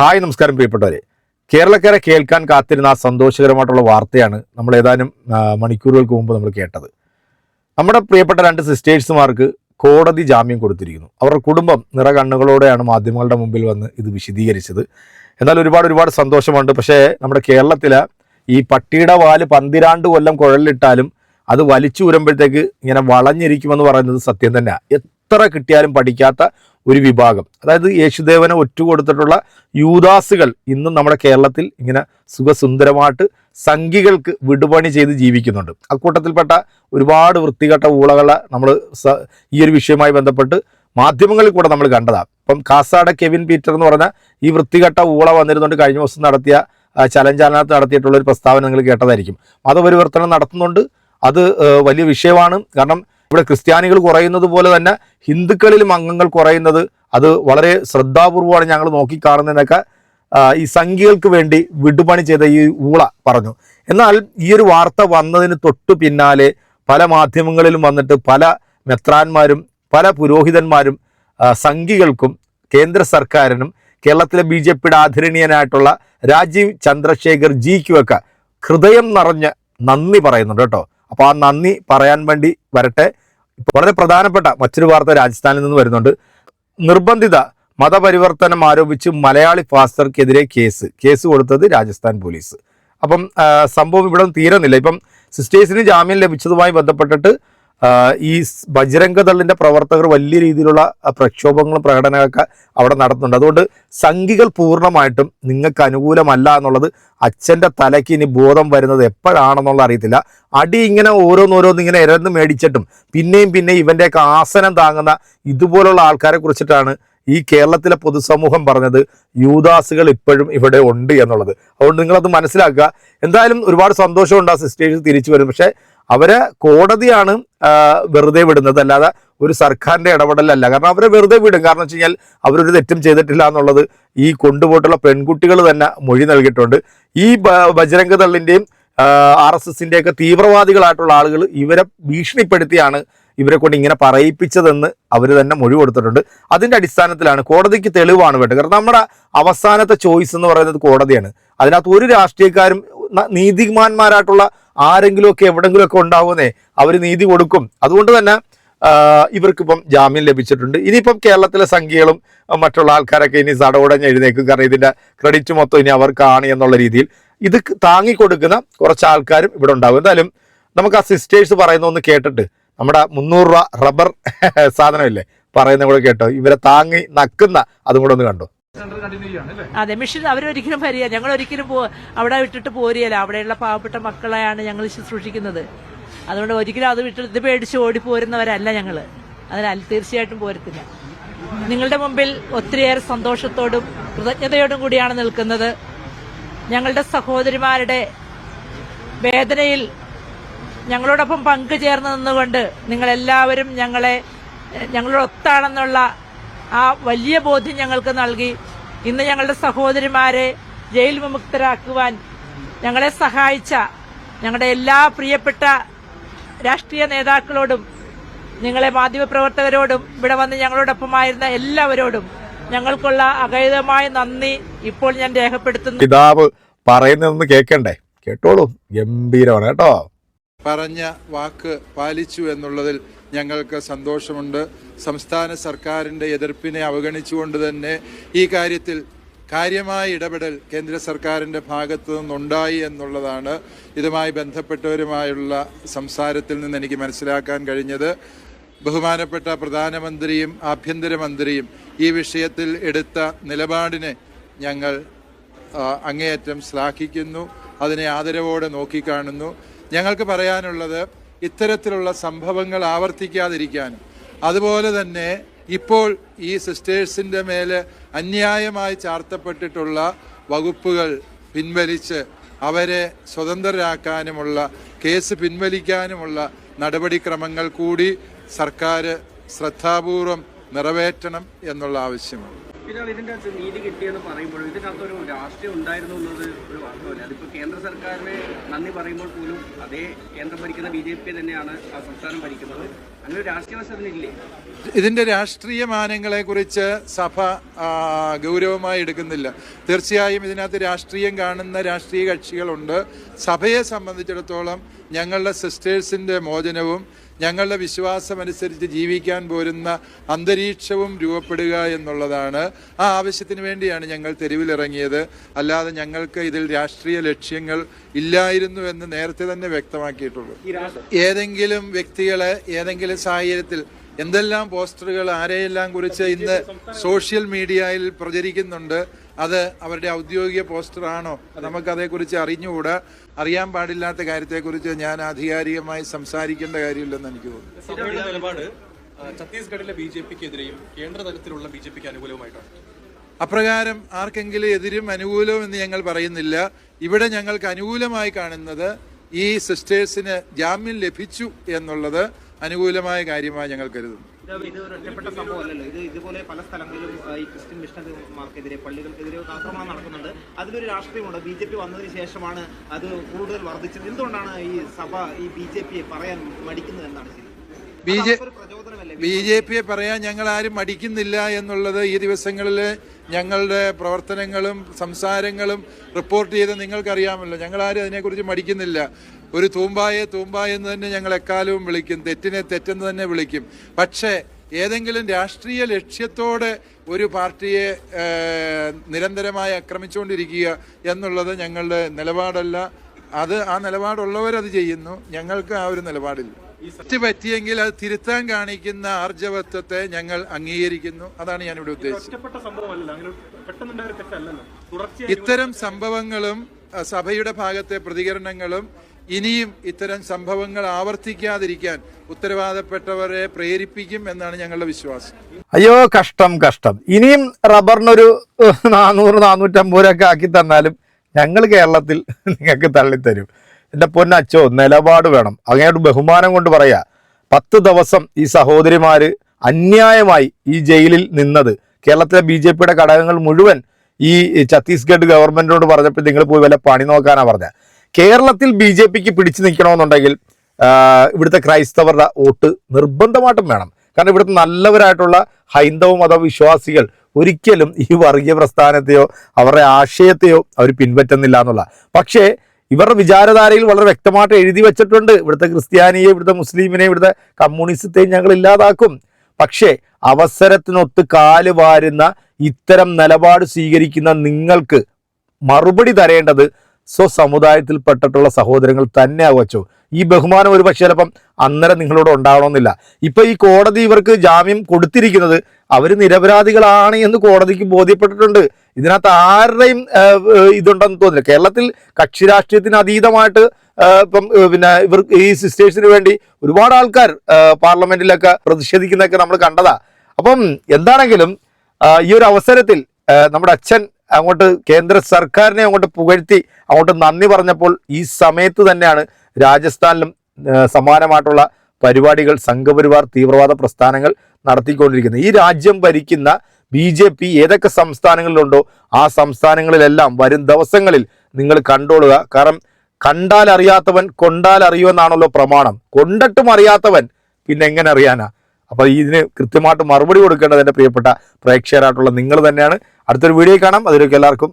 Hi നമസ്കാരം പ്രിയപ്പെട്ടവരെ. കേരളക്കാരെ കേൾക്കാൻ കാത്തിരുന്ന ആ സന്തോഷകരമായിട്ടുള്ള വാർത്തയാണ് നമ്മൾ ഏതാനും മണിക്കൂറുകൾക്ക് മുമ്പ് നമ്മൾ കേട്ടത്. നമ്മുടെ പ്രിയപ്പെട്ട രണ്ട് സിസ്റ്റേഴ്സുമാർക്ക് കോടതി ജാമ്യം കൊടുത്തിരിക്കുന്നു. അവരുടെ കുടുംബം നിറകണ്ണുകളോടെയാണ് മാധ്യമങ്ങളുടെ മുമ്പിൽ വന്ന് ഇത് വിശദീകരിച്ചത്. എന്നാൽ ഒരുപാട് ഒരുപാട് സന്തോഷമുണ്ട്. പക്ഷേ നമ്മുടെ കേരളത്തിലെ ഈ പട്ടിയുടെ വാൽ പന്തിരാണ്ട് കൊല്ലം കുഴലിലിട്ടാലും അത് വലിച്ചു വരുമ്പോഴത്തേക്ക് ഇങ്ങനെ വളഞ്ഞിരിക്കുമെന്ന് പറയുന്നത് സത്യം തന്നെയാണ് എത്ര കിട്ടിയാലും പഠിക്കാത്ത ഒരു വിഭാഗം. അതായത് യേശുദേവനെ ഒറ്റുകൊടുത്തിട്ടുള്ള യൂദാസുകൾ ഇന്നും നമ്മുടെ കേരളത്തിൽ ഇങ്ങനെ സുഖസുന്ദരമായിട്ട് സംഘികൾക്ക് വിടുപണി ചെയ്ത് ജീവിക്കുന്നുണ്ട്. അക്കൂട്ടത്തിൽപ്പെട്ട ഒരുപാട് വൃത്തികെട്ട ഊളകളെ നമ്മൾ ഈ ഒരു വിഷയവുമായി ബന്ധപ്പെട്ട് മാധ്യമങ്ങളിൽ കൂടെ നമ്മൾ കണ്ടതാണ് ഇപ്പം കാസാട കെവിൻ പീറ്റർ എന്ന് പറഞ്ഞ ഈ വൃത്തികെട്ട ഊള വന്നിരുന്നുകൊണ്ട് കഴിഞ്ഞ ദിവസം നടത്തിയ ചലഞ്ചാലനത്ത് നടത്തിയിട്ടുള്ള ഒരു പ്രസ്താവന നിങ്ങൾ കേട്ടതായിരിക്കും. മതപരിവർത്തനം നടത്തുന്നുണ്ട്. അത് വലിയ വിഷയമാണ്. കാരണം ഇവിടെ ക്രിസ്ത്യാനികൾ കുറയുന്നത് പോലെ തന്നെ ഹിന്ദുക്കളിലും അംഗങ്ങൾ കുറയുന്നത് അത് വളരെ ശ്രദ്ധാപൂർവമാണ് ഞങ്ങൾ നോക്കിക്കാണുന്നതിനൊക്കെ ഈ സംഖ്യകൾക്ക് വേണ്ടി വിടുപണി ചെയ്ത ഈ ഊള പറഞ്ഞു. എന്നാൽ ഈ ഒരു വാർത്ത വന്നതിന് തൊട്ടു പിന്നാലെ പല മാധ്യമങ്ങളിലും വന്നിട്ട് പല മെത്രാന്മാരും പല പുരോഹിതന്മാരും സംഘികൾക്കും കേന്ദ്ര സർക്കാരിനും കേരളത്തിലെ ബി ജെ പിയുടെ ആദരണീയനായിട്ടുള്ള രാജീവ് ചന്ദ്രശേഖർ ജിക്കുമൊക്കെ ഹൃദയം നിറഞ്ഞ് നന്ദി പറയുന്നുണ്ട് കേട്ടോ. അപ്പോൾ ആ നന്ദി പറയാൻ വേണ്ടി വരട്ടെ. വളരെ പ്രധാനപ്പെട്ട മറ്റൊരു വാർത്ത രാജസ്ഥാനിൽ നിന്ന് വരുന്നുണ്ട്. നിർബന്ധിത മതപരിവർത്തനം ആരോപിച്ച് മലയാളി ഫാസ്റ്റർക്കെതിരെ കേസ്. കേസ് കൊടുത്തത് രാജസ്ഥാൻ പോലീസ്. അപ്പം സംഭവം ഇവിടെ തീരുന്നില്ല. ഇപ്പം സിസ്റ്റേഴ്സിന് ജാമ്യം ലഭിച്ചതുമായി ബന്ധപ്പെട്ടിട്ട് ഈ ബജ്രംഗ ദളിന്റെ പ്രവർത്തകർ വലിയ രീതിയിലുള്ള പ്രക്ഷോഭങ്ങളും പ്രകടനമൊക്കെ അവിടെ നടത്തുന്നുണ്ട്. അതുകൊണ്ട് സംഘികൾ പൂർണമായിട്ടും നിങ്ങൾക്ക് അനുകൂലമല്ല എന്നുള്ളത് അച്ഛന്റെ തലയ്ക്ക് ഇനി ബോധം വരുന്നത് എപ്പോഴാണെന്നുള്ള അറിയത്തില്ല. അടി ഇങ്ങനെ ഓരോന്നോരോന്ന് ഇങ്ങനെ ഇരന്ന് മേടിച്ചിട്ടും പിന്നെയും പിന്നെ ഇവന്റെയൊക്കെ ആസനം താങ്ങുന്ന ഇതുപോലുള്ള ആൾക്കാരെ കുറിച്ചിട്ടാണ് ഈ കേരളത്തിലെ പൊതുസമൂഹം പറഞ്ഞത് യൂദാസുകൾ ഇപ്പോഴും ഇവിടെ ഉണ്ട് എന്നുള്ളത്. അതുകൊണ്ട് നിങ്ങളത് മനസ്സിലാക്കുക. എന്തായാലും ഒരുപാട് സന്തോഷമുണ്ട് ആ സിസ്റ്റേഴ്സ് തിരിച്ചു വരും പക്ഷേ അവരെ കോടതിയാണ് വെറുതെ വിടുന്നത്. അല്ലാതെ ഒരു സർക്കാരിന്റെ ഇടപെടലല്ല. കാരണം അവരെ വെറുതെ വിടും. കാരണം വെച്ച് കഴിഞ്ഞാൽ അവരൊരു തെറ്റും ചെയ്തിട്ടില്ല എന്നുള്ളത് ഈ കൊണ്ടുപോയിട്ടുള്ള പെൺകുട്ടികൾ തന്നെ മൊഴി നൽകിയിട്ടുണ്ട്. ഈ ബജരംഗ ദളിന്റെയും ആർ എസ് എസിന്റെ ഒക്കെ തീവ്രവാദികളായിട്ടുള്ള ആളുകൾ ഇവരെ ഭീഷണിപ്പെടുത്തിയാണ് ഇവരെ കൊണ്ട് ഇങ്ങനെ പറയിപ്പിച്ചതെന്ന് അവർ തന്നെ മൊഴി കൊടുത്തിട്ടുണ്ട്. അതിന്റെ അടിസ്ഥാനത്തിലാണ് കോടതിക്ക് തെളിവാണ് വേണ്ടത്. കാരണം നമ്മുടെ അവസാനത്തെ ചോയ്സ് എന്ന് പറയുന്നത് കോടതിയാണ്. അതിനകത്ത് ഒരു രാഷ്ട്രീയക്കാരും നീതിമാന്മാരായിട്ടുള്ള ആരെങ്കിലുമൊക്കെ എവിടെങ്കിലുമൊക്കെ ഉണ്ടാവുമെന്നേ അവർ നീതി കൊടുക്കും. അതുകൊണ്ട് തന്നെ ഇവർക്കിപ്പം ജാമ്യം ലഭിച്ചിട്ടുണ്ട്. ഇനിയിപ്പം കേരളത്തിലെ സംഖ്യകളും മറ്റുള്ള ആൾക്കാരൊക്കെ ഇനി സടവുടഞ്ഞ് എഴുന്നേക്കും കാരണം ഇതിന്റെ ക്രെഡിറ്റ് മൊത്തം ഇനി അവർക്കാണ് എന്നുള്ള രീതിയിൽ ഇത് താങ്ങിക്കൊടുക്കുന്ന കുറച്ച് ആൾക്കാരും ഇവിടെ ഉണ്ടാകും എന്തായാലും നമുക്ക് ആ സിസ്റ്റേഴ്സ് പറയുന്ന ഒന്ന് കേട്ടിട്ട് നമ്മുടെ മുന്നൂറ് രൂപ റബ്ബർ സാധനമില്ലേ? പറയുന്ന കൂടെ കേട്ടോ. ഇവരെ താങ്ങി നക്കുന്ന അതും കൂടെ ഒന്ന് കണ്ടോ? അതെ മിഷൻ അവരൊരിക്കലും വരിക ഞങ്ങൾ ഒരിക്കലും പോ അവിടെ വിട്ടിട്ട് പോരിയല്ല. അവിടെയുള്ള പാവപ്പെട്ട മക്കളെയാണ് ഞങ്ങൾ ശുശ്രൂഷിക്കുന്നത് അതുകൊണ്ട് ഒരിക്കലും അത് വിട്ട് ഇത് പേടിച്ച് ഓടി പോരുന്നവരല്ല ഞങ്ങൾ അതിനാൽ തീർച്ചയായിട്ടും പോരത്തില്ല. നിങ്ങളുടെ മുമ്പിൽ ഒത്തിരിയേറെ സന്തോഷത്തോടും കൃതജ്ഞതയോടും കൂടിയാണ് നിൽക്കുന്നത്. ഞങ്ങളുടെ സഹോദരിമാരുടെ വേദനയിൽ ഞങ്ങളോടൊപ്പം പങ്കുചേർന്ന് നിന്നുകൊണ്ട് നിങ്ങളെല്ലാവരും ഞങ്ങളെ ഞങ്ങളോടൊത്താണെന്നുള്ള ആ വലിയ ബോധ്യം ഞങ്ങൾക്ക് നൽകി. ഇന്ന് ഞങ്ങളുടെ സഹോദരിമാരെ ജയിൽ വിമുക്തരാക്കുവാൻ ഞങ്ങളെ സഹായിച്ച ഞങ്ങളുടെ എല്ലാ പ്രിയപ്പെട്ട രാഷ്ട്രീയ നേതാക്കളോടും നിങ്ങളെ മാധ്യമപ്രവർത്തകരോടും ഇവിടെ വന്ന് ഞങ്ങളോടൊപ്പമായിരുന്ന എല്ലാവരോടും ഞങ്ങൾക്കുള്ള അഗൈതമായ നന്ദി ഇപ്പോൾ ഞാൻ രേഖപ്പെടുത്തുന്നു. പിതാവ് പറയുന്നതെന്ന് കേൾക്കണ്ടേ? കേട്ടോളൂ. ഗംഭീരമാണ് കേട്ടോ. പറഞ്ഞ വാക്ക് പാലിച്ചു എന്നുള്ളതിൽ ഞങ്ങൾക്ക് സന്തോഷമുണ്ട്. സംസ്ഥാന സർക്കാരിന്റെ എതിർപ്പിനെ അവഗണിച്ചുകൊണ്ട് തന്നെ ഈ കാര്യത്തിൽ കാര്യമായ ഇടപെടൽ കേന്ദ്ര സർക്കാരിന്റെ ഭാഗത്തു നിന്നുണ്ടായി എന്നുള്ളതാണ് ഇതുമായി ബന്ധപ്പെട്ടവരുമായുള്ള സംസാരത്തിൽ നിന്ന് എനിക്ക് മനസ്സിലാക്കാൻ കഴിഞ്ഞത്. ബഹുമാനപ്പെട്ട പ്രധാനമന്ത്രിയും ആഭ്യന്തരമന്ത്രിയും ഈ വിഷയത്തിൽ എടുത്ത നിലപാടിനെ ഞങ്ങൾ അങ്ങേയറ്റം ശ്ലാഘിക്കുന്നു. അതിനെ ആദരവോടെ നോക്കിക്കാണുന്നു. ഞങ്ങൾക്ക് പറയാനുള്ളത് ഇത്തരത്തിലുള്ള സംഭവങ്ങൾ ആവർത്തിക്കാതിരിക്കാനും. അതുപോലെ തന്നെ ഇപ്പോൾ ഈ സിസ്റ്റേഴ്സിന്റെ മേൽ അന്യായമായി ചാർത്തപ്പെട്ടിട്ടുള്ള വകുപ്പുകൾ പിൻവലിച്ച് അവരെ സ്വതന്ത്രരാക്കാനുമുള്ള കേസ് പിൻവലിക്കാനുമുള്ള നടപടിക്രമങ്ങൾ കൂടി സർക്കാർ ശ്രദ്ധാപൂർവം നിറവേറ്റണം എന്നുള്ള ആവശ്യമാണ്. പിന്നെ ഇതിന്റെ അകത്ത് നീതി കിട്ടിയെന്ന് പറയുമ്പോൾ ഇതിനകത്ത് ഒരു രാഷ്ട്രീയം ഉണ്ടായിരുന്നു എന്നത് ഒരു വാസ്തവമല്ല. കേന്ദ്ര സർക്കാരിന് നന്ദി പറയുമ്പോൾ പോലും അതേ കേന്ദ്രം ഭരിക്കുന്ന ബി ജെ പി തന്നെയാണ് ആ സംസ്ഥാനം ഭരിക്കുന്നത്. അങ്ങനെ രാഷ്ട്രീയ ഇതിന്റെ രാഷ്ട്രീയ മാനങ്ങളെ കുറിച്ച് സഭ ഗൗരവമായി എടുക്കുന്നില്ല. തീർച്ചയായും ഇതിനകത്ത് രാഷ്ട്രീയം കാണുന്ന രാഷ്ട്രീയ കക്ഷികളുണ്ട്. സഭയെ സംബന്ധിച്ചിടത്തോളം ഞങ്ങളുടെ സിസ്റ്റേഴ്സിന്റെ മോചനവും ഞങ്ങളുടെ വിശ്വാസമനുസരിച്ച് ജീവിക്കാൻ പോരുന്ന അന്തരീക്ഷവും രൂപപ്പെടുക എന്നുള്ളതാണ് ആ ആവശ്യത്തിന് വേണ്ടിയാണ് ഞങ്ങൾ തെരുവിലിറങ്ങിയത്. അല്ലാതെ ഞങ്ങൾക്ക് ഇതിൽ രാഷ്ട്രീയ ലക്ഷ്യങ്ങൾ ഇല്ലായിരുന്നു എന്ന് നേരത്തെ തന്നെ വ്യക്തമാക്കിയിട്ടുള്ളൂ. ഏതെങ്കിലും വ്യക്തികളെ ഏതെങ്കിലും സാഹചര്യത്തിൽ എന്തെല്ലാം പോസ്റ്ററുകൾ ആരെയെല്ലാം കുറിച്ച് ഇന്ന് സോഷ്യൽ മീഡിയയിൽ പ്രചരിക്കുന്നുണ്ട് അത് അവരുടെ ഔദ്യോഗിക പോസ്റ്റർ ആണോ നമുക്കതേക്കുറിച്ച് അറിഞ്ഞുകൂടാ. അറിയാൻ പാടില്ലാത്ത കാര്യത്തെക്കുറിച്ച് ഞാൻ ആധികാരികമായി സംസാരിക്കേണ്ട കാര്യമില്ലെന്ന് എനിക്ക് തോന്നുന്നു. നിലപാട് ഛത്തീസ്ഗഡിലെ ബി ജെ കേന്ദ്ര തലത്തിലുള്ള ബി ജെ പിക്ക് അനുകൂലവുമായിട്ടാണ് അപ്രകാരം ആർക്കെങ്കിലും എതിരും അനുകൂലവും എന്ന് ഞങ്ങൾ പറയുന്നില്ല. ഇവിടെ ഞങ്ങൾക്ക് അനുകൂലമായി കാണുന്നത് ഈ സിസ്റ്റേഴ്സിന് ജാമ്യം ലഭിച്ചു എന്നുള്ളത് അനുകൂലമായ കാര്യമായി ഞങ്ങൾ കരുതുന്നു. ഇത് ഇത് ഒരു ഒറ്റപ്പെട്ട സംഭവമല്ലല്ലോ. ഇത് ഇതുപോലെ പല സ്ഥലങ്ങളിലും ഈ ക്രിസ്ത്യൻ മിഷണറിമാർക്കെതിരെ പള്ളികൾക്കെതിരെ ഒക്കെ ആക്രമണം നടക്കുന്നുണ്ട്. അതിലൊരു രാഷ്ട്രീയമുണ്ട്. ബി ജെ പി വന്നതിന് ശേഷമാണ് അത് കൂടുതൽ വർദ്ധിച്ചത്. എന്തുകൊണ്ടാണ് ഈ സഭ ഈ ബി ജെ പിയെ പറയാൻ മടിക്കുന്നത് എന്നാണ് ശരി? ബി ജെ ബി ജെ പിയെ പറയാൻ ഞങ്ങൾ ആരും മടിക്കുന്നില്ല എന്നുള്ളത് ഈ ദിവസങ്ങളിൽ ഞങ്ങളുടെ പ്രവർത്തനങ്ങളും സംസാരങ്ങളും റിപ്പോർട്ട് ചെയ്ത് നിങ്ങൾക്കറിയാമല്ലോ. ഞങ്ങളാരും അതിനെക്കുറിച്ച് മടിക്കുന്നില്ല. ഒരു തൂമ്പായെ തൂമ്പായ എന്ന് തന്നെ ഞങ്ങൾ എക്കാലവും വിളിക്കും. തെറ്റിനെ തെറ്റെന്ന് തന്നെ വിളിക്കും. പക്ഷേ ഏതെങ്കിലും രാഷ്ട്രീയ ലക്ഷ്യത്തോടെ ഒരു പാർട്ടിയെ നിരന്തരമായി ആക്രമിച്ചുകൊണ്ടിരിക്കുക എന്നുള്ളത് ഞങ്ങളുടെ നിലപാടല്ല. അത് ആ നിലപാടുള്ളവരത് ചെയ്യുന്നു. ഞങ്ങൾക്ക് ആ ഒരു നിലപാടില്ല. പറ്റിയെങ്കിൽ അത് തിരുത്താൻ കാണിക്കുന്ന ആർജവത്വത്തെ ഞങ്ങൾ അംഗീകരിക്കുന്നു. അതാണ് ഞാൻ ഇവിടെ ഉദ്ദേശിച്ചത്. ഇത്തരം സംഭവങ്ങളും സഭയുടെ ഭാഗത്തെ പ്രതികരണങ്ങളും ഇനിയും ഇത്തരം സംഭവങ്ങൾ ആവർത്തിക്കാതിരിക്കാൻ ഉത്തരവാദപ്പെട്ടവരെ പ്രേരിപ്പിക്കും എന്നാണ് ഞങ്ങളുടെ വിശ്വാസം. അയ്യോ കഷ്ടം കഷ്ടം. ഇനിയും റബ്ബറിനൊരു നാനൂറ് നാനൂറ്റമ്പത് രൂപയൊക്കെ ആക്കി തന്നാലും ഞങ്ങൾ കേരളത്തിൽ നിങ്ങൾക്ക് തള്ളിത്തരും. എന്റെ പൊന്നച്ചോ നിലപാട് വേണം. അങ്ങോട്ട് ബഹുമാനം കൊണ്ട് പറയാ പത്ത് ദിവസം ഈ സഹോദരിമാർ അന്യായമായി ഈ ജയിലിൽ നിന്നത്. കേരളത്തിലെ ബി ജെ പിയുടെ ഘടകങ്ങൾ മുഴുവൻ ഈ ഛത്തീസ്ഗഡ് ഗവൺമെന്റിനോട് പറഞ്ഞപ്പോൾ നിങ്ങൾ പോയി വല്ല പണി നോക്കാനാണ് പറഞ്ഞത് കേരളത്തിൽ ബി ജെ പിക്ക് പിടിച്ചു നിൽക്കണമെന്നുണ്ടെങ്കിൽ ഇവിടുത്തെ ക്രൈസ്തവരുടെ വോട്ട് നിർബന്ധമായിട്ടും വേണം. കാരണം ഇവിടുത്തെ നല്ലവരായിട്ടുള്ള ഹൈന്ദവ മതവിശ്വാസികൾ ഒരിക്കലും ഈ വർഗീയ പ്രസ്ഥാനത്തെയോ അവരുടെ ആശയത്തെയോ അവർ പിൻപറ്റുന്നില്ല എന്നുള്ള. പക്ഷേ ഇവരുടെ വിചാരധാരയിൽ വളരെ വ്യക്തമായിട്ട് എഴുതി വെച്ചിട്ടുണ്ട്. ഇവിടുത്തെ ക്രിസ്ത്യാനിയെ ഇവിടുത്തെ മുസ്ലിമിനെ ഇവിടുത്തെ കമ്മ്യൂണിസത്തെയും ഞങ്ങൾ ഇല്ലാതാക്കും. പക്ഷേ അവസരത്തിനൊത്ത് കാൽ വാരുന്ന ഇത്തരം നിലപാട് സ്വീകരിക്കുന്ന നിങ്ങൾക്ക് മറുപടി തരേണ്ടത് സ്വസമുദായത്തിൽപ്പെട്ടിട്ടുള്ള സഹോദരങ്ങൾ തന്നെ അവച്ചു ഈ ബഹുമാനം ഒരു പക്ഷേ ചിലപ്പം അന്നേരം നിങ്ങളോട് ഉണ്ടാവണമെന്നില്ല. ഇപ്പൊ ഈ കോടതി ഇവർക്ക് ജാമ്യം കൊടുത്തിരിക്കുന്നത് അവർ നിരപരാധികളാണ് എന്ന് കോടതിക്ക് ബോധ്യപ്പെട്ടിട്ടുണ്ട്. ഇതിനകത്ത് ആരുടെയും ഇതുണ്ടെന്ന് തോന്നില്ല കേരളത്തിൽ കക്ഷി രാഷ്ട്രീയത്തിന് അതീതമായിട്ട് ഇപ്പം പിന്നെ ഇവർ ഈ സിസ്റ്റേഴ്സിന് വേണ്ടി ഒരുപാട് ആൾക്കാർ പാർലമെന്റിലൊക്കെ പ്രതിഷേധിക്കുന്നതൊക്കെ നമ്മൾ കണ്ടതാ. അപ്പം എന്താണെങ്കിലും ഈ ഒരു അവസരത്തിൽ നമ്മുടെ അച്ഛൻ അങ്ങോട്ട് കേന്ദ്ര സർക്കാരിനെ അങ്ങോട്ട് പുകഴ്ത്തി അങ്ങോട്ട് നന്ദി പറഞ്ഞപ്പോൾ ഈ സമയത്ത് തന്നെയാണ് രാജസ്ഥാനിലും സമാനമായിട്ടുള്ള പരിപാടികൾ സംഘപരിവാർ തീവ്രവാദ പ്രസ്ഥാനങ്ങൾ നടത്തിക്കൊണ്ടിരിക്കുന്നത്. ഈ രാജ്യം ഭരിക്കുന്ന ബി ജെ പി ഏതൊക്കെ സംസ്ഥാനങ്ങളിലുണ്ടോ ആ സംസ്ഥാനങ്ങളിലെല്ലാം വരും ദിവസങ്ങളിൽ നിങ്ങൾ കണ്ടോളുക. കാരണം കണ്ടാൽ അറിയാത്തവൻ കൊണ്ടാൽ അറിയുമെന്നാണല്ലോ പ്രമാണം. കൊണ്ടിട്ടും അറിയാത്തവൻ പിന്നെ എങ്ങനെ അറിയാനാ? അപ്പൊ ഇതിന് കൃത്യമായിട്ട് മറുപടി കൊടുക്കേണ്ടത് എന്റെ പ്രിയപ്പെട്ട പ്രേക്ഷകരായിട്ടുള്ള നിങ്ങൾ തന്നെയാണ്. അടുത്തൊരു വീഡിയോ കാണാം. അതിലേക്ക് എല്ലാവർക്കും